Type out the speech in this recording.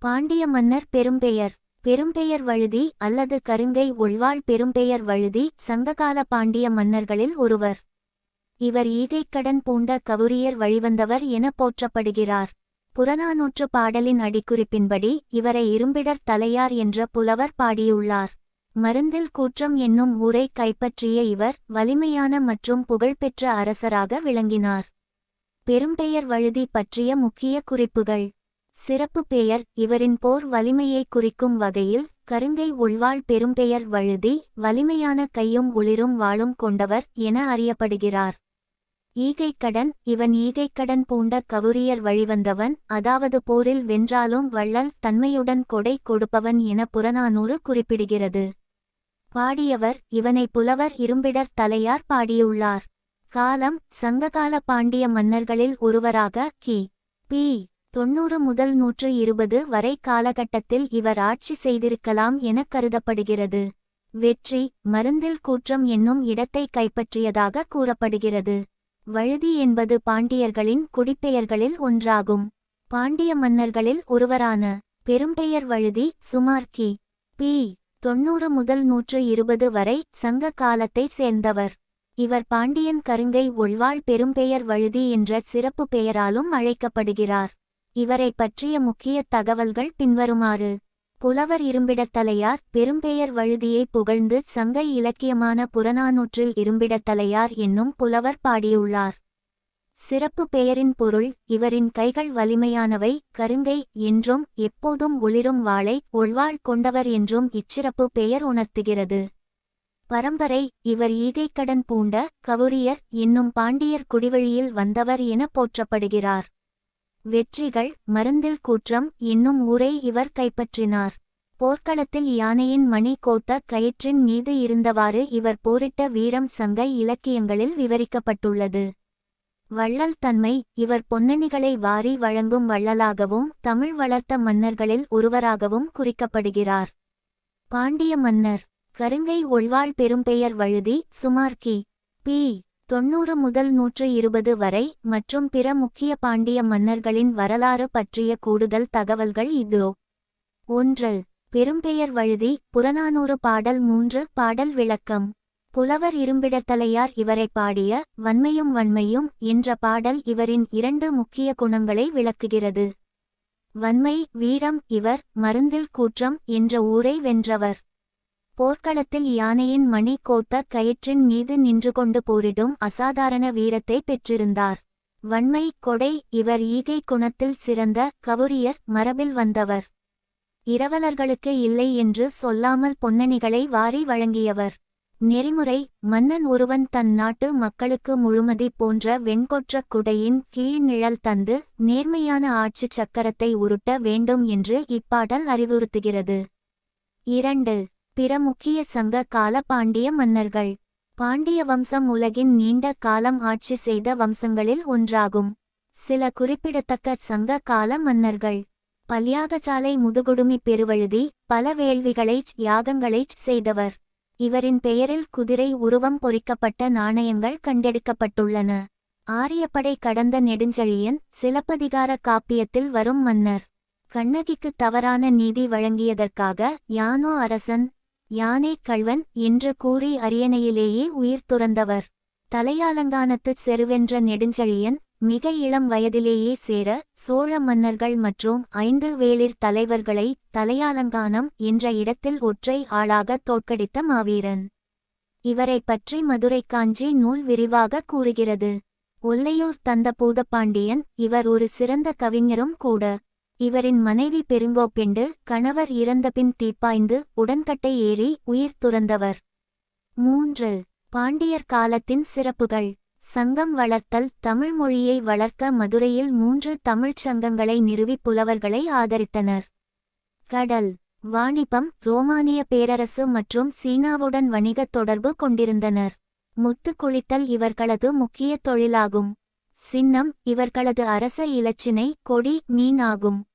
பாண்டிய மன்னர் பெரும்பெயர். பெரும்பெயர் வழுதி அல்லது கருங்கை உள்வாழ் பெரும்பெயர் வழுதி சங்ககால பாண்டிய மன்னர்களில் ஒருவர். இவர் ஈகைக்கடன் பூண்ட கவுரியர் வழிவந்தவர் என போற்றப்படுகிறார். புறநானூற்று பாடலின் அடிக்குறிப்பின்படி இவரை இரும்பிடர் தலையார் என்ற புலவர் பாடியுள்ளார். மருந்தில் கூற்றம் என்னும் ஊரை கைப்பற்றிய இவர் வலிமையான மற்றும் புகழ்பெற்ற அரசராக விளங்கினார். பெரும்பெயர் வழுதி பற்றிய முக்கிய குறிப்புகள். சிறப்பு பெயர் இவரின் போர் வலிமையை குறிக்கும் வகையில் கருங்கை உள்வாழ் பெரும்பெயர் வழுதி வலிமையான கையும் உளிரும் வாளும் கொண்டவர் என அறியப்படுகிறார். ஈகைக்கடன் இவன் ஈகைக்கடன் பூண்ட கவுரியர் வழிவந்தவன் அதாவது போரில் வென்றாலும் வள்ளல் தன்மையுடன் கொடை கொடுப்பவன் என புறநானூறு குறிப்பிடுகிறது. பாடியவர் இவனை புலவர் இரும்பிடர் தலையார் பாடியுள்ளார். காலம் சங்ககால பாண்டிய மன்னர்களில் ஒருவராக கி. பி. தொன்னூறு முதல் நூற்று இருபது வரை காலகட்டத்தில் இவர் ஆட்சி செய்திருக்கலாம் என கருதப்படுகிறது. வெற்றி மருந்தில் கூற்றம் என்னும் இடத்தை கைப்பற்றியதாக கூறப்படுகிறது. வழுதி என்பது பாண்டியர்களின் குடிப்பெயர்களில் ஒன்றாகும். பாண்டிய மன்னர்களில் ஒருவரான பெரும்பெயர் வழுதி சுமார் கி. பி. தொன்னூறு முதல் நூற்று இருபது வரை சங்க காலத்தைச் சேர்ந்தவர். இவர் பாண்டியன் கருங்கை ஒள்வாள் பெரும்பெயர் வழுதி என்ற சிறப்பு பெயராலும் அழைக்கப்படுகிறார். இவரை பற்றிய முக்கிய தகவல்கள் பின்வருமாறு. புலவர் இரும்பிடத்தலையார் பெரும்பெயர் வழுதியை புகழ்ந்து சங்க இலக்கியமான புறநானூற்றில் இரும்பிடத்தலையார் என்னும் புலவர் பாடியுள்ளார். சிறப்பு பெயரின் பொருள் இவரின் கைகள் வலிமையானவை கருங்கை என்றும் எப்போதும் ஒளிரும் வாளை ஒள்வாள் கொண்டவர் என்றும் இச்சிறப்பு பெயர் உணர்த்துகிறது. பரம்பரை இவர் ஈகைக்கடன் பூண்ட கவுரியர் என்னும் பாண்டியர் குடிவழியில் வந்தவர் என போற்றப்படுகிறார். வெற்றிகள் மருந்தில் கூற்றம் என்னும் ஊரை இவர் கைப்பற்றினார். போர்க்களத்தில் யானையின் மணி கோத்த கயிற்றின் மீது இருந்தவாறு இவர் போரிட்ட வீரம் சங்க இலக்கியங்களில் விவரிக்கப்பட்டுள்ளது. வள்ளல் தன்மை இவர் பொன்னணிகளை வாரி வழங்கும் வள்ளலாகவும் தமிழ் வளர்த்த மன்னர்களில் ஒருவராகவும் குறிக்கப்படுகிறார். பாண்டிய மன்னர் கருங்கை ஒள்வாள் பெரும்பெயர் வழுதி சுமார் கி. பி. தொன்னூறு முதல் நூற்று இருபது வரை மற்றும் பிற முக்கிய பாண்டிய மன்னர்களின் வரலாறு பற்றிய கூடுதல் தகவல்கள் இதோ. ஒன்று பெரும்பெயர் வழுதி புறநானூறு பாடல் மூன்று பாடல் விளக்கம். புலவர் இரும்பிடத்தலையார் இவரை பாடிய வன்மையும் வன்மையும் என்ற பாடல் இவரின் இரண்டு முக்கிய குணங்களை விளக்குகிறது. வன்மை வீரம் இவர் மருந்தில் கூற்றம் என்ற ஊரை வென்றவர். போர்க்களத்தில் யானையின் மணி கோத்த கயிற்றின் மீது நின்று கொண்டு போரிடும் அசாதாரண வீரத்தை பெற்றிருந்தார். வன்மை கொடை இவர் ஈகை குணத்தில் சிறந்த கவுரியர் மரபில் வந்தவர். இரவலர்களுக்கு இல்லை என்று சொல்லாமல் பொன்னணிகளை வாரி வழங்கியவர். நெறிமுறை மன்னன் ஒருவன் தன் நாட்டு மக்களுக்கு முழுமதி போன்ற வெண்கொற்ற குடையின் கீழ் நிழல் தந்து நேர்மையான ஆட்சிச் சக்கரத்தை உருட்ட வேண்டும் என்று இப்பாடல் அறிவுறுத்துகிறது. இரண்டு பிற முக்கிய சங்க கால பாண்டிய மன்னர்கள். பாண்டிய வம்சம் உலகின் நீண்ட காலம் ஆட்சி செய்த வம்சங்களில் ஒன்றாகும். சில குறிப்பிடத்தக்க சங்க கால மன்னர்கள். பல்யாகசாலை முதுகுடுமி பெருவழுதி பல வேள்விகளைச் யாகங்களைச் செய்தவர். இவரின் பெயரில் குதிரை உருவம் பொறிக்கப்பட்ட நாணயங்கள் கண்டெடுக்கப்பட்டுள்ளன. ஆரியப்படை கடந்த நெடுஞ்செழியன் சிலப்பதிகார காப்பியத்தில் வரும் மன்னர். கண்ணகிக்கு தவறான நீதி வழங்கியதற்காக யானோ அரசன் யானை கள்வன் என்று கூறி அரியணையிலேயே உயிர் துறந்தவர். தலையாலங்கானத்துச் செருவென்ற நெடுஞ்செழியன் மிக இளம் வயதிலேயே சேர சோழ மன்னர்கள் மற்றும் ஐந்து வேளிர் தலைவர்களை தலையாலங்கானம் என்ற இடத்தில் ஒற்றை ஆளாக தோற்கடித்த மாவீரன். இவரை பற்றி மதுரை காஞ்சி நூல் விரிவாக கூறுகிறது. ஒல்லையூர் தந்த பூதப்பாண்டியன் இவர் ஒரு சிறந்த கவிஞரும் கூட. இவரின் மனைவி பெருங்கோப்பெண்டு கணவர் இறந்தபின் தீப்பாய்ந்து உடன்கட்டை ஏறி உயிர் துறந்தவர். மூன்று. பாண்டியர் காலத்தின் சிறப்புகள். சங்கம் வளர்த்தல் தமிழ் மொழியை வளர்க்க மதுரையில் மூன்று தமிழ்ச் சங்கங்களை நிறுவி புலவர்களை ஆதரித்தனர். கடல். வாணிபம் ரோமானிய பேரரசு மற்றும் சீனாவுடன் வணிகத் தொடர்பு கொண்டிருந்தனர். முத்து குளித்தல் இவர்களது முக்கிய தொழிலாகும். சின்னம் இவர்களது அரச இலச்சினை கொடி மீன் ஆகும்.